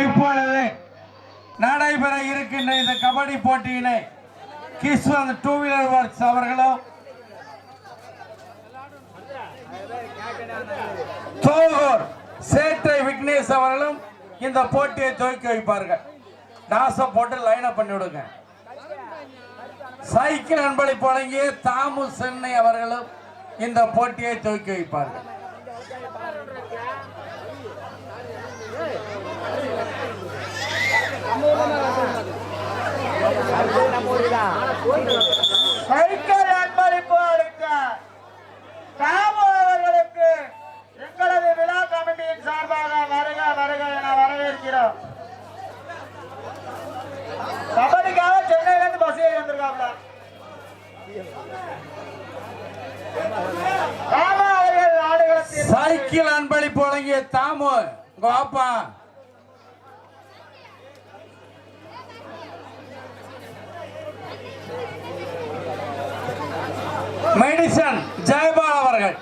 இப்பொழுது நடைபெற இருக்கின்ற இந்த கபடி போட்டியினை கிஸ்வந்த் டூ வீலர் ஒர்க்ஸ் அவர்களும் தோகூர் சேட்டை விக்னேஷ் அவர்களும் இந்த போட்டியை துவக்கி வைப்பார்கள். நாசம் போட்டு லைன் அப் பண்ணி விடுங்க. சைக்கிள் அன்பளிப்பு வழங்கிய தாமு சென்னை அவர்களும் இந்த போட்டியை துவக்கி வைப்பார்கள் சைக்கிள் அன்பளிப்பு அளித்த தாமு அவர்களுக்கு எங்களது விழா கமிட்டியின் சார்பாக வருக வருக என வரவேற்கிறோம். கபடிக்காக சென்னையில இருந்து பஸ் ஏறி வந்திருக்காப்ல. சைக்கிள் அன்பளிப்பு வழங்கிய தாமு உங்க வாப்பா. மெடிசன் ஜெயபால் அவர்கள்.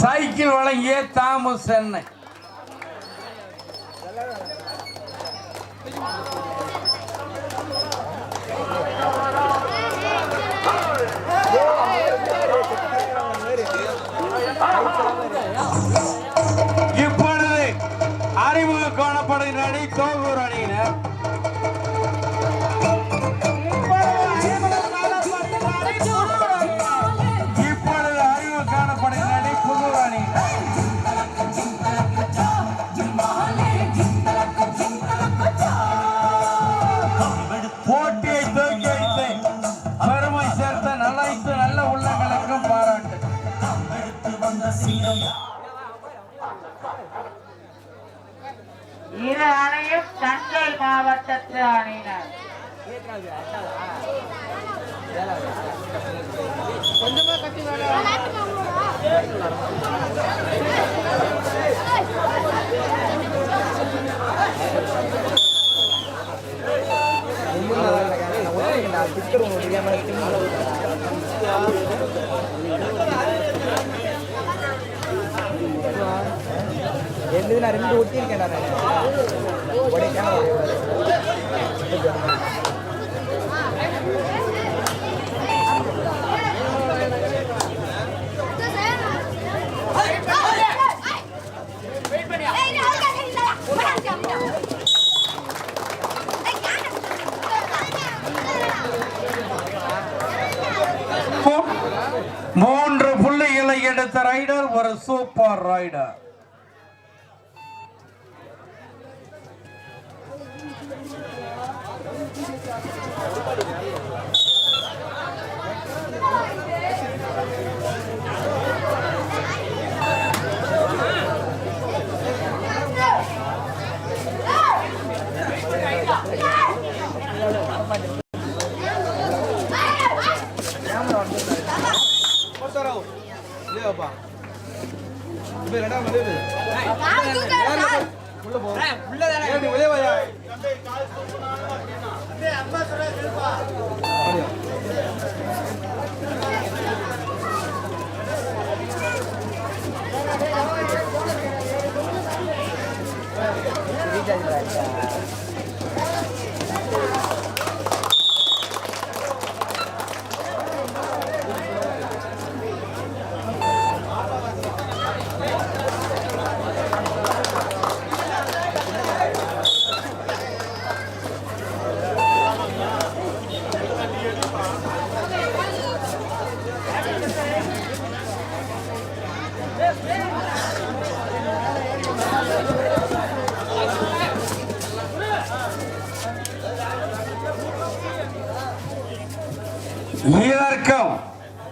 சைக்கிள் வழங்கிய தாமு சென்னை இப்பொழுது ரெண்டு நான் ரெண்டு ஒட்டியிருக்கேன் நான். உடைக்காம மூன்று புள்ளிகளை எடுத்த ரைடர் ஒரு சூப்பர் ரைடர். இல்லையாப்பா இப்போ உள்ள போ. உள்ளே வாயா. இதற்கும்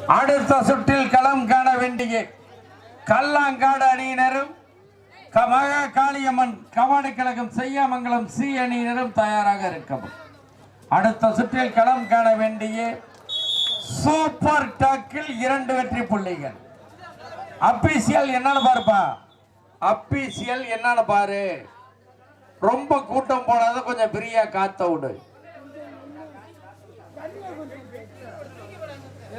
அடுத்த சுற்றில் களம் காண வேண்டிய கல்லாங்காடு அணியினரும் க- மகா காளியம்மன் கபாடி கழகம் செய்யாமங்கலம் சி அணியினரும் தயாராக இருக்கவும். அடுத்த சுற்றில் களம் காண வேண்டிய சூப்பர் டக்கில் இரண்டு வெற்றி புள்ளிகள். அபிசியல் என்னன்னு பாருப்பா. அபிசியல் என்னன்னு பாரு. ரொம்ப கூட்டம் போடாத கொஞ்சம் ஃப்ரீயா காத்த விடு மூச்சு விட சொன்ன பொறுமையா இருங்க அடே ஒரு முஸ்லிம்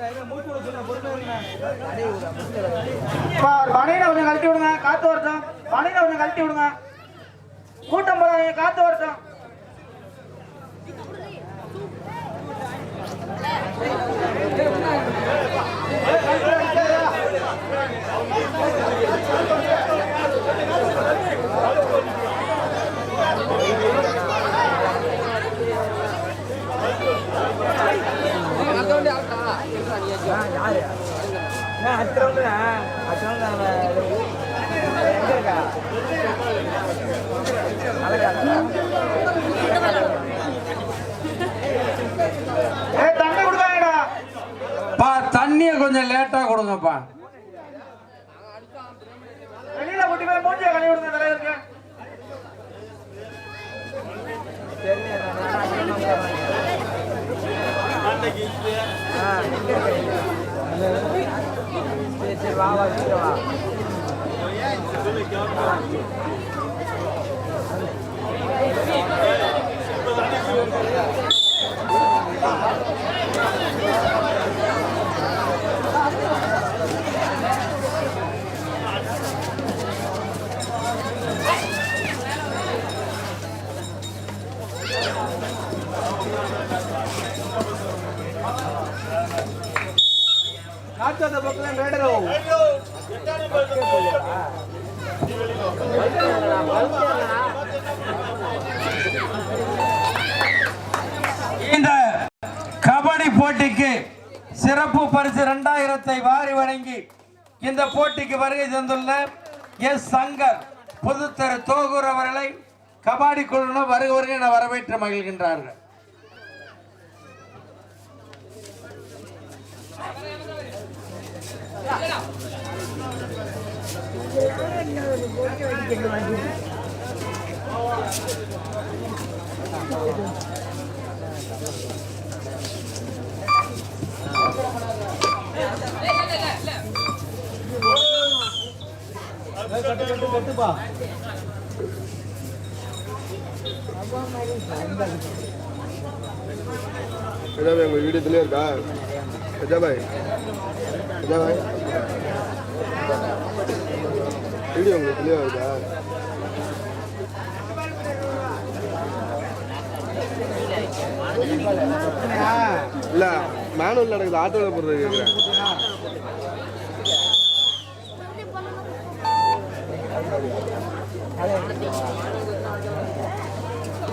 பனையில கொஞ்சம் கழட்டி விடுங்க காத்து வரட்டும். பனையில கொஞ்சம் கழட்டி விடுங்க. கூட்டம் போடாதீங்க காத்து வரட்டும். யாரு நான் அடுத்த ரவுண்டு அடுத்த ரவுண்டு அவன் எங்க இருக்கா அழகா ஏ தண்ணி கொடுக்காங்கடா பா தண்ணியை கொஞ்சம் லேட்டா கொடுங்கப்பா. வெளியில கூட்டி போய் மூஞ்சிய கழுவி விடுங்க தலைவருக்கு. சரி வா வா அந்த பக்கம் இந்த கபடி போட்டிக்கு சிறப்பு பரிசு இரண்டாயிரத்தை வாரி வழங்கி இந்த போட்டிக்கு வருகை தந்துள்ள எஸ் சங்கர் புதுத்தெரு தோகூர் அவர்களை கபாடி குழுவினர் வருக வருகை என வரவேற்று மகிழ்கின்றார்கள். கட்டு கட்டு கட்டுப்பா எல்லாம் இருக்கா? রাজা ভাই রাজা ভাই வீடியோ உங்களுக்கு கிளியர் ஆகுதா இல்லை மேனுவல் நடக்குது ஆட்டோவில் போடுறது கேட்குறேன்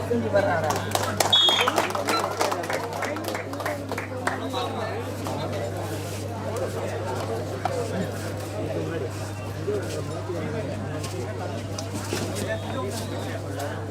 செஞ்சு வர்றாரா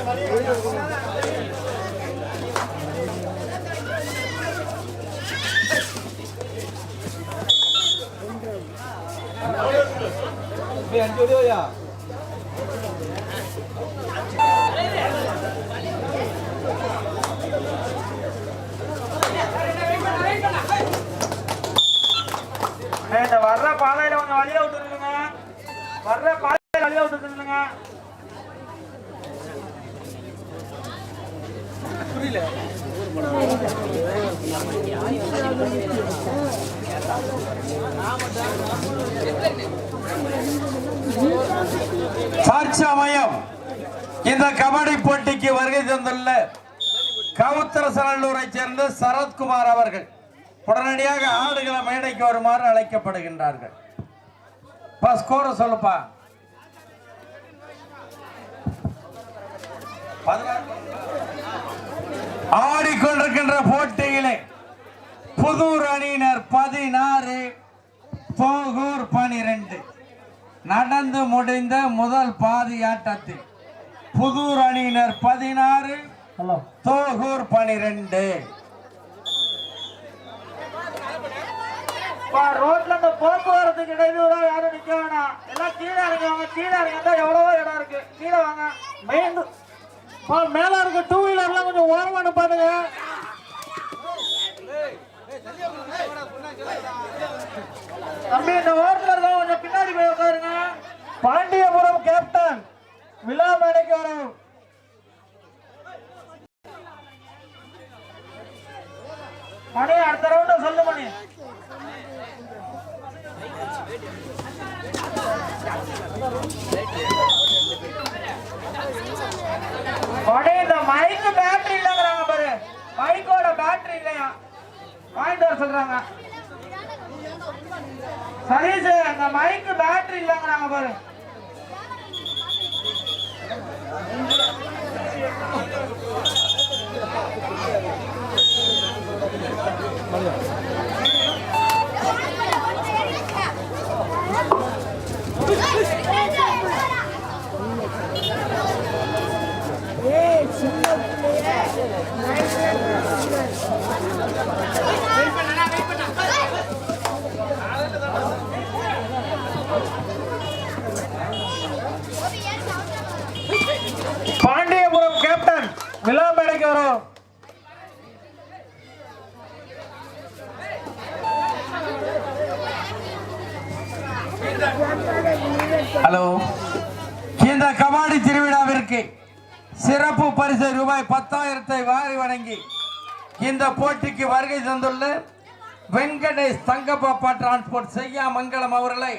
嗯好的好 சாட்சியமயம் இந்த கபடி போட்டிக்கு வருகை தந்துள்ள கவுத்தரசநல்லூரை சேர்ந்த சரத்குமார் அவர்கள் உடனடியாக ஆடுகளை மேடைக்கு வருமாறு அழைக்கப்படுகின்றார்கள் ஸ்கோரை சொல்லுப்பா பதினாறு. ஆடிக்கொண்டிருக்கின்ற போட்டியிலே புதூர் அணியினர் பதினாறு தோகூர் பனிரெண்டு. நடந்து முடிந்த முதல் பாதி ஆட்டத்தில் புதூர் அணியினர் பதினாறு தோகூர் பனிரெண்டு. பா, ரோட்ல இந்த போக்குவரத்துக்கு இடையூறா யாரும் நிக்க வேணாம். எல்லாம் கீழே இறங்குவாங்க. கீழே இறங்கிட்டா எவ்வளவோ இடம் இருக்கு. கீழே வாங்க. மெயின் மேல இருக்க டூ வீலர்லாம் கொஞ்சம் ஓரமா நிப்பாட்டுங்க. தம்பி இந்த ஓரத்துல இருக்க கொஞ்சம் பின்னாடி போய் உட்காருங்க. பாண்டியபுரம் கேப்டன் விழா மேடைக்கு வரும் மணி அடுத்த ரவுண்ட சொல்லு மணி. மணி இந்த மைக்கு பேட்டரி இல்லைங்கிறாங்க பாரு. மைக்கோட பேட்டரி இல்லையா? வாங்கிட்டு வர சொல்றாங்க. சதீஷ் இந்த மைக்கு பேட்டரி இல்லைங்கிறாங்க பாரு. பாண்டியபுரம் ஹலோ இந்த கபாடி திருவிழாவிற்கு சிறப்பு பரிசு ரூபாய் பத்தாயிரத்தை வாரி வழங்கி இந்த போட்டிக்கு வருகை தந்துள்ள வெங்கடேஷ் தங்கப்பாப்பா டிரான்ஸ்போர்ட் செய்யா மங்களம் அவர்களை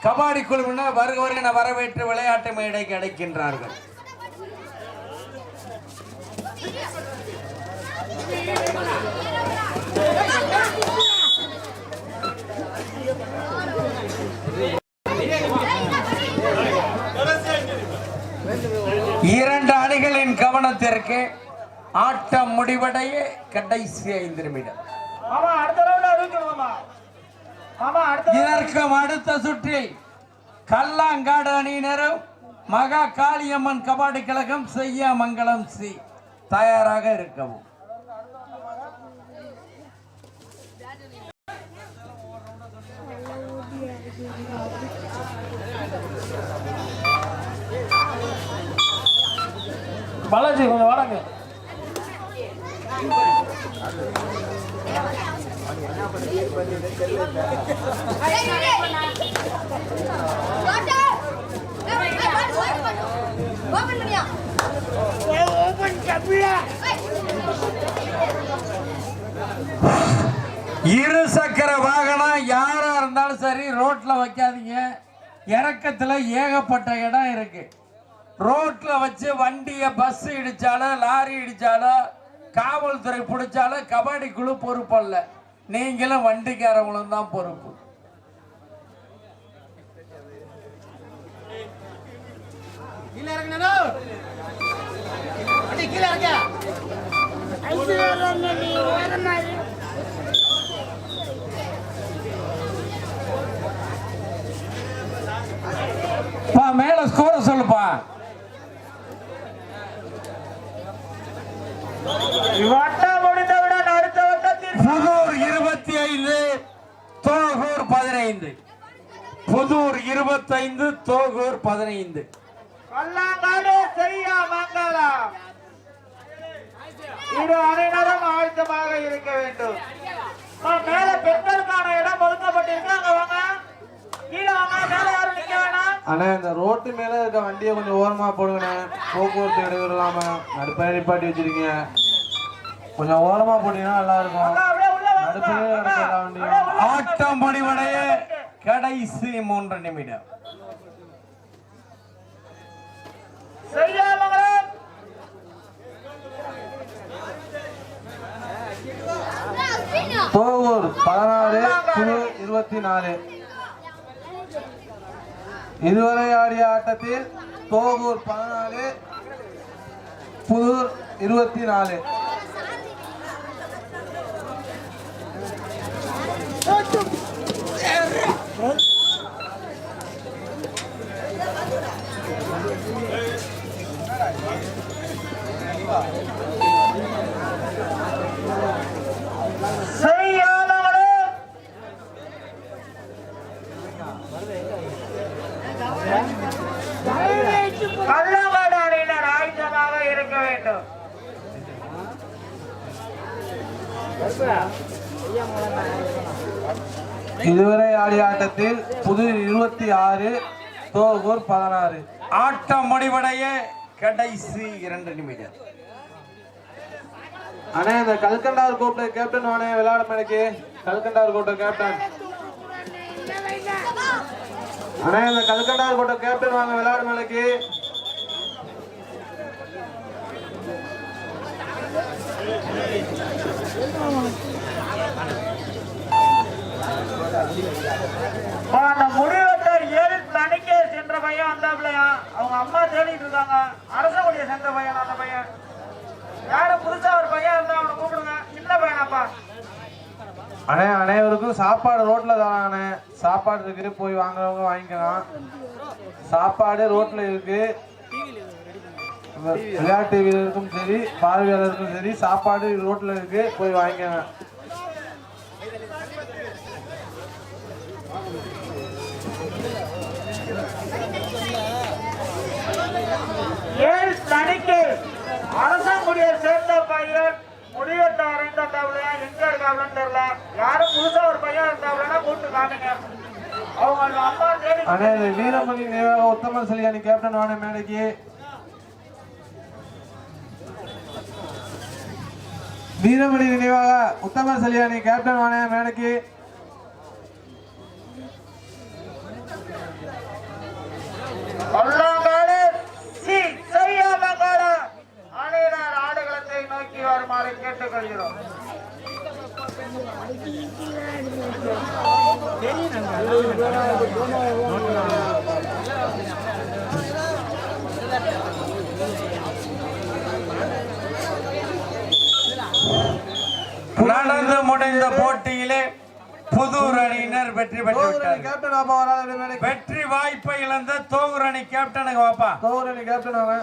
கபாடி குழுவினர் வருக என வரவேற்று விளையாட்டு மேடைக்கு you. இரண்டு அணிகளின் கவனத்திற்கு ஆட்டம் முடிவடைய கடைசி ஐந்து நிமிடம். இதற்கும் அடுத்த சுற்றில் கல்லாங்காடு அணியினரும் மகா காளியம்மன் கபாடி கழகம் செய்யாமங்கலம் சி தயாராக இருக்கவும். பாலாஜி கொஞ்சம் வாடங்க. இரு சக்கர வாகனம் யாரா இருந்தாலும் சரி ரோட்ல வைக்காதீங்க. இறக்கத்துல ஏகப்பட்ட இடம் இருக்கு. ரோட்ல வச்சு வண்டியை பஸ் இடிச்சாலும் லாரி இடிச்சாலும் காவல்துறை பிடிச்சாலும் கபடி குழு பொறுப்பு அல்ல. நீங்களும் வண்டிக்காரங்களும் தான் பொறுப்பு. பா புதூர் இருபத்தி ஐந்து தோகூர் பதினைந்து. புதூர் இருபத்தைந்து தோகூர் பதினைந்து. பல்லாங்காடு செய்யா மங்களம் இரு அனைவரும் ஆழ்த்தமாக இருக்க வேண்டும். மேல பெண்களுக்கான இடம் ஒதுக்கப்பட்டிருக்கு. அங்க வாங்க. கீழே வாங்க. மேல யாரும் நிக்க வேணாம். அண்ணா இந்த ரோட்டு மேல இருக்க வண்டியை கொஞ்சம் ஓரமா போடுங்கண்ணே. போக்குவரத்து இடையூறு இல்லாம நடுப்பயணி நிப்பாட்டி வச்சிருக்கீங்க. கொஞ்சம் ஓரமா போட்டீங்கன்னா நல்லா இருக்கும் நடுப்புலயே வண்டியும். ஆட்டம் முடிவடைய கடைசி மூன்று நிமிடம். தோவூர் பதினாறு குழு இருபத்தி நாலு இதுவரை ஆடிய ஆட்டத்தில் தோகூர் பதினாலு புதூர் இருபத்தி நாலு செய்யாமங்கலம் கள்ளங்காடு அணியினர் ஆயுதமாக இருக்க வேண்டும் இதுவரை ஆடிய ஆட்டத்தில் புது இருபத்தி ஆறு தோகூர் பதினாறு. ஆட்டம் முடிவடைய கடைசி இரண்டு நிமிடம். அண்ணே இந்த கல்கண்டார் கூப்பிட்ட கேப்டன் வானே விளையாடும் எனக்கு. கல்கண்டார் கோட்டை கேப்டன். அண்ணே இந்த கல்கண்டார் கூட்ட கேப்டன் வாங்க விளையாடும் எனக்கு. அந்த முடிவெட்டர் ஏழு தணிக்கை சென்ற பையன் வந்தாப்லையா அவங்க அம்மா தேடிட்டு இருக்காங்க. அரசகுடியை சென்ற பையன் அந்த பையன். யாரும் புதுசா ஒரு பையன் இருந்தா அவனை கூப்பிடுங்க. சின்ன பையனாப்பா. அண்ணே அனைவருக்கும் சாப்பாடு ரோட்ல தரானே சாப்பாடு இருக்கு போய் வாங்குறவங்க வாங்கிக்கலாம். சாப்பாடு ரோட்ல இருக்கு. விளையாட்டு வீரருக்கும் சரி பார்வையாளருக்கும் சரி சாப்பாடு ரோட்ல இருக்கு போய் வாங்கிக்கோங்க ஏழு தணிக்கை. அரசங்குடியை சேர்ந்த பையன் முடிவெட்ட வரைந்தாப்லையா எங்க இருக்காப்லன்னு தெரியல. யாரும் புதுசா ஒரு பையன் இருந்தாப்லன்னா கூப்பிட்டு காட்டுங்க அவங்க அம்மா தேடி அண்ணே இந்த வீரமணி உத்தமன் சலியானி கேப்டன் வான மேடைக்கு. வீரமணி நினைவாக உத்தமன் சலியானி கேப்டன் வான மேடைக்கு. Thank you. வெற்றி பெற்று கேப்டன் வாப்பா வராது வெற்றி வாய்ப்பை இழந்த தோகுர் அணி கேப்டனுக்கு வாப்பா. தோரணி கேப்டன் அவன்